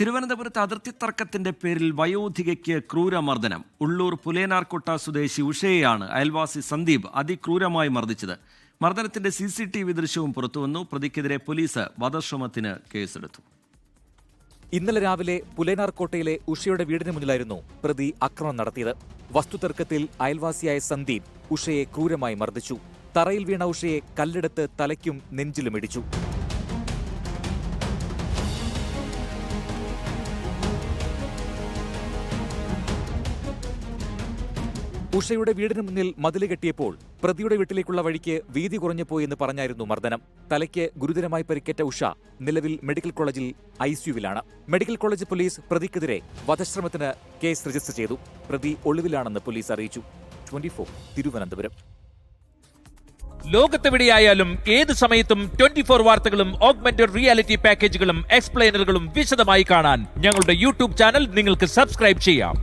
തിരുവനന്തപുരത്ത് അതിർത്തി തർക്കത്തിന്റെ പേരിൽ വയോധികയ്ക്ക് ക്രൂരമർദ്ദനം. ഉള്ളൂർ പുലേനാർകൊട്ട സ്വദേശി ഉഷയെയാണ് അയൽവാസി സന്ദീപ് അതിക്രൂരമായി മർദ്ദിച്ചത്. മർദ്ദനത്തിന്റെ സി സി ടി വി ദൃശ്യവും പുറത്തുവന്നു പ്രതിക്കെതിരെ പോലീസ് വധശ്രമത്തിന് കേസെടുത്തു. ഇന്നലെ രാവിലെ പുലേനാർകോട്ടയിലെ ഉഷയുടെ വീടിന് മുന്നിലായിരുന്നു പ്രതി ആക്രമണം നടത്തിയത്. വസ്തുതർക്കത്തിൽ അയൽവാസിയായ സന്ദീപ് ഉഷയെ ക്രൂരമായി മർദ്ദിച്ചു. തറയിൽ വീണ ഉഷയെ കല്ലെടുത്ത് തലയ്ക്കും നെഞ്ചിലും ഇടിച്ചു. ഉഷയുടെ വീടിന് മുന്നിൽ മതിൽ കെട്ടിയപ്പോൾ പ്രതിയുടെ വീട്ടിലേക്കുള്ള വഴിക്ക് വീതി കുറഞ്ഞുപോയി എന്ന് പറഞ്ഞായിരുന്നു മർദ്ദനം. തലയ്ക്ക് ഗുരുതരമായി പരിക്കേറ്റ ഉഷ നിലവിൽ മെഡിക്കൽ കോളേജിൽ ഐസിയുവിലാണ് മെഡിക്കൽ കോളേജ് പോലീസ് പ്രതിക്കെതിരെ വധശ്രമത്തിന് കേസ് രജിസ്റ്റർ ചെയ്തു. പ്രതി ഒളിവിലാണെന്ന് പോലീസ് അറിയിച്ചു. ട്വന്റി തിരുവനന്തപുരം. ലോകത്തെവിടെയായാലും ഏത് സമയത്തും ട്വന്റി ഫോർ വാർത്തകളും ഓഗ്മെന്റഡ് റിയാലിറ്റി പാക്കേജുകളും എക്സ്പ്ലെയിനറുകളും വിശദമായി കാണാൻ ഞങ്ങളുടെ യൂട്യൂബ് ചാനൽ നിങ്ങൾക്ക് സബ്സ്ക്രൈബ് ചെയ്യാം.